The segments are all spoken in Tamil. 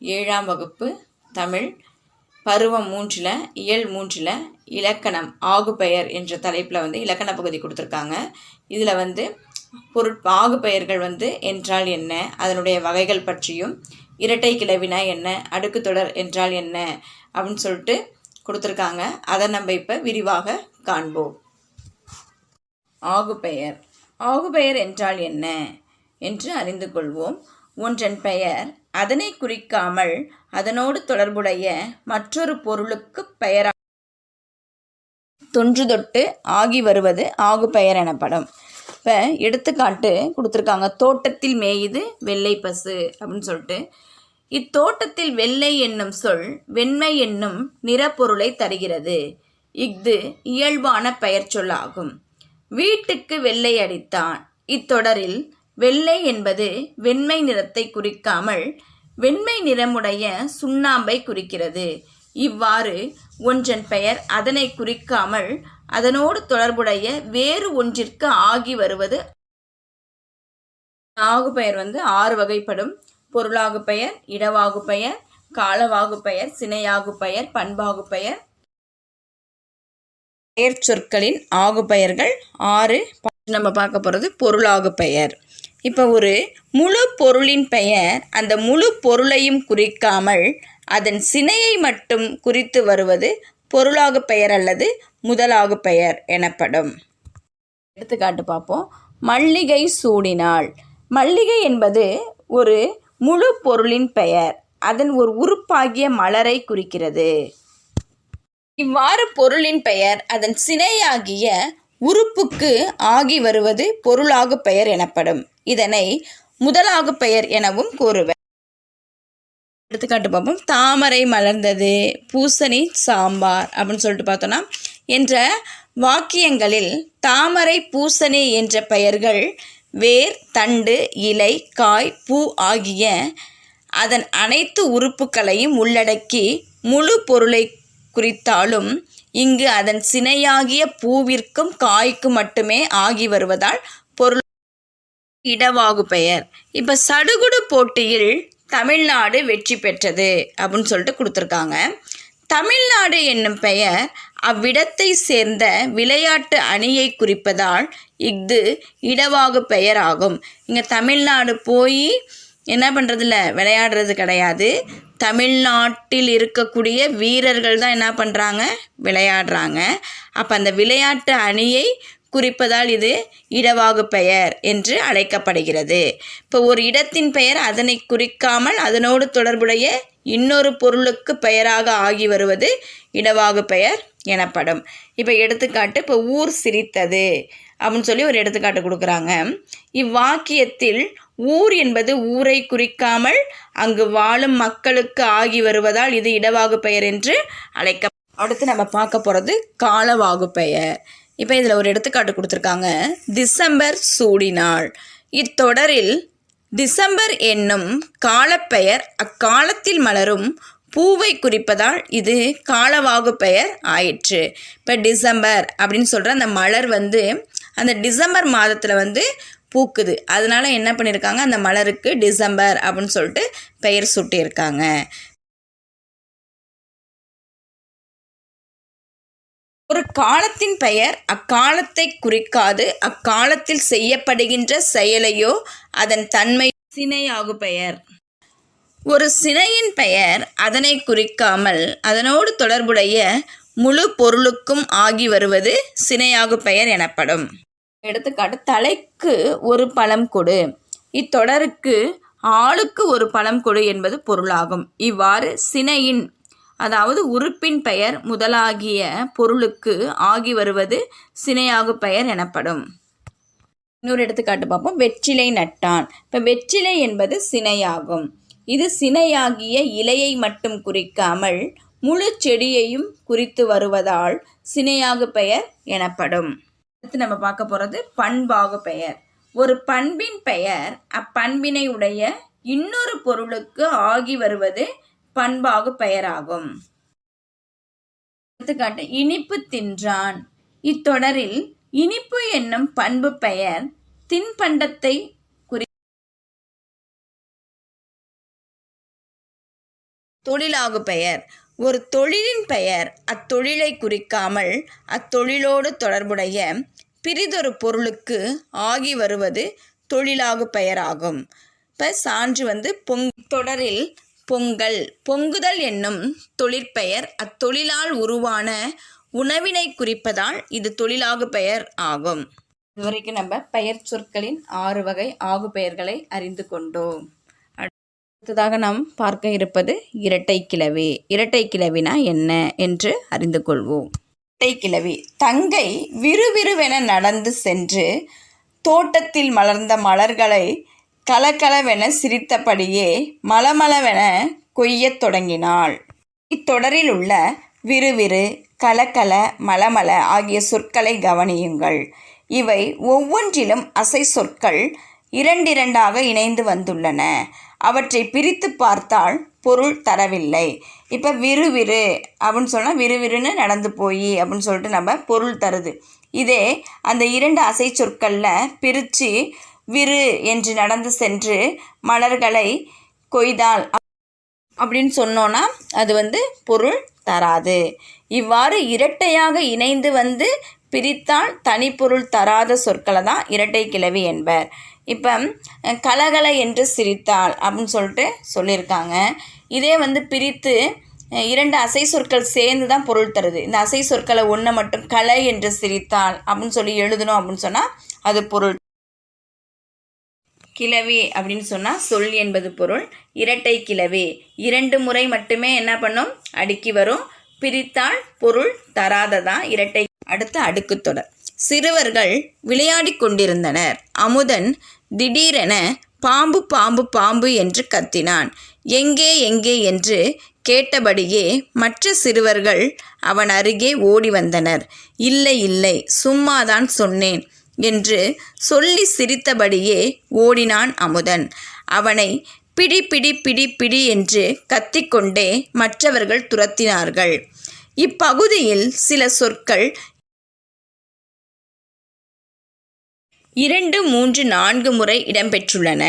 ஏழாம் வகுப்பு தமிழ் பருவம் மூன்றில் இயல் மூன்றில் இலக்கணம் ஆகுபெயர் என்ற தலைப்பில் வந்து இலக்கண பகுதி கொடுத்துருக்காங்க. இதில் வந்து பொருட் ஆகுபெயர்கள் வந்து என்றால் என்ன அதனுடைய வகைகள் பற்றியும் இரட்டை கிளவினா என்ன அடுக்கு தொடர் என்றால் என்ன அப்படின்னு சொல்லிட்டு கொடுத்துருக்காங்க. அதை நம்ம இப்போ விரிவாக காண்போம். ஆகுபெயர். ஆகுபெயர் என்றால் என்ன என்று அறிந்து கொள்வோம். ஒன்றன் பெயர். அதனை குறிக்காமல் அதனோடு தொடர்புடைய மற்றொரு பொருளுக்கு பெயரா தொன்று தொட்டு ஆகி வருவது ஆகுபெயர் எனப்படும். இப்போ எடுத்துக்காட்டு கொடுத்துருக்காங்க. தோட்டத்தில் மேயுது வெள்ளை பசு அப்படின்னு சொல்லிட்டு. இத்தோட்டத்தில் வெள்ளை என்னும் சொல் வெண்மை என்னும் நிறப்பொருளை தருகிறது. இஃது இயல்பான பெயர் சொல்லாகும் வீட்டுக்கு வெள்ளை அடித்தான். இத்தொடரில் வெள்ளை என்பது வெண்மை நிறத்தை குறிக்காமல் வெண்மை நிறமுடைய சுண்ணாம்பை குறிக்கிறது. இவ்வாறு ஒன்றன் பெயர் அதனை குறிக்காமல் அதனோடு தொடர்புடைய வேறு ஒன்றிற்கு ஆகி வருவது ஆகு பெயர் வந்து ஆறு வகைப்படும். பொருளாகு பெயர் இடவாகு பெயர் காலவாகு பெயர் சினையாகு பெயர் பண்பாகு பெயர் பெயர் சொற்களின் ஆகு பெயர்கள் ஆறு நம்ம பார்க்க போகிறது பொருளாகு பெயர். இப்போ ஒரு முழு பொருளின் பெயர் அந்த முழு பொருளையும் குறிக்காமல் அதன் சினையை மட்டும் குறித்து வருவது பொருளாகு பெயர் அல்லது முதலாக பெயர் எனப்படும். எடுத்துக்காட்டு பார்ப்போம். மல்லிகை சூடினாள் மல்லிகை என்பது ஒரு முழு பொருளின் பெயர். அதன் ஒரு உறுப்பாகிய மலரை குறிக்கிறது. இவ்வாறு பொருளின் பெயர் அதன் சினையாகிய உறுப்புக்கு ஆகி வருவது பொருளாகு பெயர் எனப்படும். இதனை முதலாகு பெயர் எனவும் கூறுவர். எடுத்துக்காட்டு பார்ப்போம். தாமரை மலர்ந்தது பூசணி சாம்பார் அப்படின்னு சொல்லிட்டு பார்த்தோன்னா என்ற வாக்கியங்களில் தாமரை பூசணி என்ற பெயர்கள் வேர் தண்டு இலை காய் பூ ஆகிய அதன் அனைத்து உறுப்புகளையும் உள்ளடக்கி முழு பொருளை குறித்தாலும் இங்கு அதன் சினையாகிய பூவிற்கும் காய்க்கும் மட்டுமே ஆகி வருவதால் பொருள் இடவாகு பெயர். இப்போ சடுகுடு போட்டியில் தமிழ்நாடு வெற்றி பெற்றது அப்படின்னு சொல்லிட்டு கொடுத்துருக்காங்க. தமிழ்நாடு என்னும் பெயர் அவ்விடத்தை சேர்ந்த விளையாட்டு அணியை குறிப்பதால் இஃது இடவாகு பெயர் ஆகும் இங்கே தமிழ்நாடு போய் என்ன பண்ணுறதில்ல விளையாடுறது கிடையாது. தமிழ்நாட்டில் இருக்கக்கூடிய வீரர்கள் தான் என்ன பண்ணுறாங்க விளையாடுறாங்க. அப்போ அந்த விளையாட்டு அணியை குறிப்பதால் இது இடவாகு பெயர் என்று அழைக்கப்படுகிறது. இப்போ ஒரு இடத்தின் பெயர் அதனை குறிக்காமல் அதனோடு தொடர்புடைய இன்னொரு பொருளுக்கு பெயராக ஆகி வருவது இடவாகு பெயர் எனப்படும். இப்போ எடுத்துக்காட்டு இப்போ ஊர் சிரித்தது அப்படின்னு சொல்லி ஒரு எடுத்துக்காட்டு கொடுக்குறாங்க. இவ்வாக்கியத்தில் ஊர் என்பது ஊரை குறிக்காமல் அங்கு வாழும் மக்களுக்கு ஆகி வருவதால் இது இடவாகு பெயர் என்று அழைக்க அடுத்து நம்ம பார்க்க போகிறது காலவாகு பெயர். இப்போ இதில் ஒரு எடுத்துக்காட்டு கொடுத்துருக்காங்க. டிசம்பர் சூடினாள். இத்தொடரில் டிசம்பர் என்னும் காலப்பெயர் அக்காலத்தில் மலரும் பூவை குறிப்பதால் இது காலவாகு பெயர் ஆயிற்று. இப்போ டிசம்பர் அப்படின்னு சொல்கிற அந்த மலர் வந்து அந்த டிசம்பர் மாதத்தில் வந்து பூக்குது. அதனால் என்ன பண்ணியிருக்காங்க அந்த மலருக்கு டிசம்பர் அப்படின்னு சொல்லிட்டு பெயர் சூட்டியிருக்காங்க. ஒரு காலத்தின் பெயர் அக்காலத்தை குறிக்காது அக்காலத்தில் செய்யப்படுகின்ற செயலையோ அதன் தன்மை சினையாகு பெயர். ஒரு சினையின் பெயர் அதனை குறிக்காமல் அதனோடு தொடர்புடைய முழு பொருளுக்கும் ஆகி வருவது சினையாகு பெயர் எனப்படும். எடுத்துக்காட்டு தலைக்கு ஒரு பழம் கொடு. இத்தொடருக்கு ஆளுக்கு ஒரு பழம் கொடு என்பது பொருளாகும். இவ்வாறு சினையின் அதாவது உறுப்பின் பெயர் முதலாகிய பொருளுக்கு ஆகி வருவது சினையாகு பெயர் எனப்படும். இன்னொரு எடுத்துக்காட்டு பார்ப்போம். வெற்றிலை நட்டான். இப்போ வெற்றிலை என்பது சினையாகும். இது சினையாகிய இலையை மட்டும் குறிக்காமல் முழு செடியையும் குறித்து வருவதால் சினையாகு பெயர் எனப்படும். அடுத்து நம்ம பார்க்க போகிறது பண்பாக பெயர். ஒரு பண்பின் பெயர் அப்பண்பினை உடைய இன்னொரு பொருளுக்கு ஆகி வருவது பண்பாகு பெயராகும். எடுத்துக்காட்டு இனிப்பு தின்றான். இத்தொடரில் இனிப்பு என்னும் பண்பு பெயர் தின்பண்டத்தை குறி தொழிலாகு பெயர். ஒரு தொழிலின் பெயர் அத்தொழிலை குறிக்காமல் அத்தொழிலோடு தொடர்புடைய பிரிதொரு பொருளுக்கு ஆகி வருவது தொழிலாகு பெயராகும். இப்போ சான்று வந்து பொங் தொடரில் பொங்கல் பொங்குதல் என்னும் தொழிற்பெயர் அத்தொழிலால் உருவான உணவினை குறிப்பதால் இது தொழிலாகு பெயர் ஆகும். இதுவரைக்கும் நம்ம பெயர் சொற்களின் ஆறு வகை ஆகு பெயர்களை அறிந்து கொண்டோம். அடுத்ததாக நாம் பார்க்க இருப்பது இரட்டை கிளவி இரட்டை கிளவினா என்ன என்று அறிந்து கொள்வோம். இரட்டை கிளவி தங்கை விறுவிறுவென நடந்து சென்று தோட்டத்தில் மலர்ந்த மலர்களை கலகலவென சிரித்தபடியே மலமளவென கொய்யத் தொடங்கினாள். இத்தொடரில் உள்ள விறுவிறு கலகல மலமல ஆகிய சொற்களை கவனியுங்கள். இவை ஒவ்வொன்றிலும் அசை சொற்கள் இரண்டிரண்டாக இணைந்து வந்துள்ளன. அவற்றை பிரித்து பார்த்தால் பொருள் தரவில்லை. இப்போ விறுவிறு அப்படின்னு சொன்னால் விறுவிறுன்னு நடந்து போய் அப்படின்னு சொல்லிட்டு நம்ம பொருள் தருது. இதே அந்த இரண்டு அசை சொற்களில் பிரித்து விறு என்று நடந்து சென்று மலர்களை கொய்தால் அப்படின்னு சொன்னோன்னா அது வந்து பொருள் தராது. இவ்வாறு இரட்டையாக இணைந்து வந்து பிரித்தால் தனிப்பொருள் தராத சொற்களை தான் இரட்டை கிளவி என்பர். இப்போ கலகல என்று சிரித்தாள் அப்படின்னு சொல்லிட்டு சொல்லியிருக்காங்க. இதே வந்து பிரித்து இரண்டு அசை சொற்கள் சேர்ந்து தான் பொருள் தருது. இந்த அசை சொற்களை ஒன்றை மட்டும் கலை என்று சிரித்தாள் அப்படின்னு சொல்லி எழுதணும் அப்படின்னு சொன்னால் அது பொருள். கிளவி அப்படின்னு சொன்னால் சொல் என்பது பொருள். இரட்டை கிளவி இரண்டு முறை மட்டுமே என்ன பண்ணும்? அடுக்கி வரும். பிரித்தால் பொருள் தராததா? இரட்டை. அடுத்த அடுக்குத்தொடர் சிறுவர்கள் விளையாடிக் கொண்டிருந்தனர். அமுதன் திடீரென பாம்பு பாம்பு பாம்பு என்று கத்தினான். எங்கே எங்கே என்று கேட்டபடியே மற்ற சிறுவர்கள் அவன் அருகே ஓடி வந்தனர். இல்லை இல்லை சும்மாதான் சொன்னேன் என்று சொல்லி சிரித்தபடியே ஓடினான் அமுதன். அவனை பிடி பிடி பிடி பிடி என்று கத்திக்கொண்டே மற்றவர்கள் துரத்தினார்கள். இப்பகுதியில் சில சொற்கள் இரண்டு மூன்று நான்கு முறை இடம்பெற்றுள்ளன.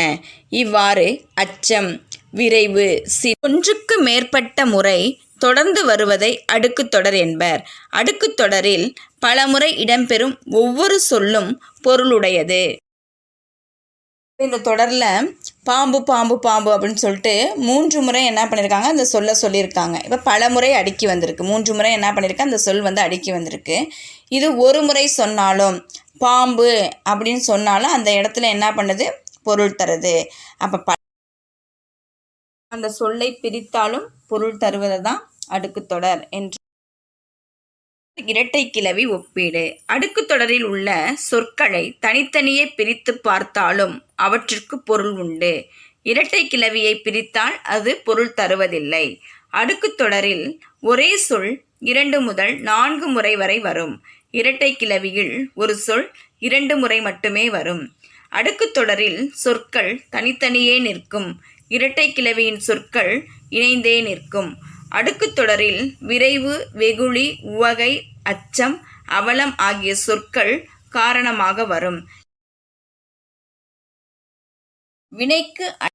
இவ்வாறு அச்சம் விரைவு சி ஒன்றுக்கு மேற்பட்ட முறை தொடர்ந்து வருவதை அடுக்குத்தொடர் என்பர். அடுக்குத்தொடரில் பலமுறை இடம்பெறும் ஒவ்வொரு சொல்லும் பொருளுடையது. இந்த தொடரில் பாம்பு பாம்பு பாம்பு அப்படின்னு சொல்லிட்டு மூன்று முறை என்ன பண்ணியிருக்காங்க அந்த சொல்ல சொல்லியிருக்காங்க. இப்போ பல முறை அடுக்கி வந்திருக்கு. மூன்று முறை என்ன பண்ணியிருக்கு அந்த சொல் வந்து அடுக்கி வந்திருக்கு. இது ஒரு முறை சொன்னாலும் பாம்பு அப்படின்னு சொன்னாலும் அந்த இடத்துல என்ன பண்ணுது? பொருள் தருது. அப்போ ப அந்த சொல்லை பிரித்தாலும் பொருள் தருவது தான் அடுக்குத்தொடர் என்று இரட்டை கிளவி ஒப்பீடு. அடுக்குத்தொடரில் உள்ள சொற்களை தனித்தனியே பிரித்து பார்த்தாலும் அவற்றிற்கு பொருள் உண்டு. இரட்டை கிளவியை பிரித்தால் அது பொருள் தருவதில்லை. அடுக்குத்தொடரில் ஒரே சொல் இரண்டு முதல் நான்கு முறை வரை வரும். இரட்டை கிளவியில் ஒரு சொல் இரண்டு முறை மட்டுமே வரும். அடுக்குத்தொடரில் சொற்கள் தனித்தனியே நிற்கும். இரட்டை கிளவியின் சொற்கள் இணைந்தே நிற்கும். அடுக்குத் தொடரில் விரைவு வெகுளி உவகை அச்சம் அவலம் ஆகிய சொற்கள் காரணமாக வரும். வினைக்கு அ-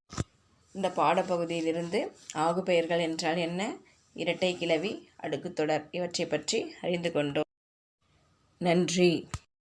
இந்த பாடப்பகுதியிலிருந்து ஆகுபெயர்கள் என்றால் என்ன? இரட்டை கிளவி அடுக்குத்தொடர் இவற்றை பற்றி அறிந்து கொண்டோம். நன்றி.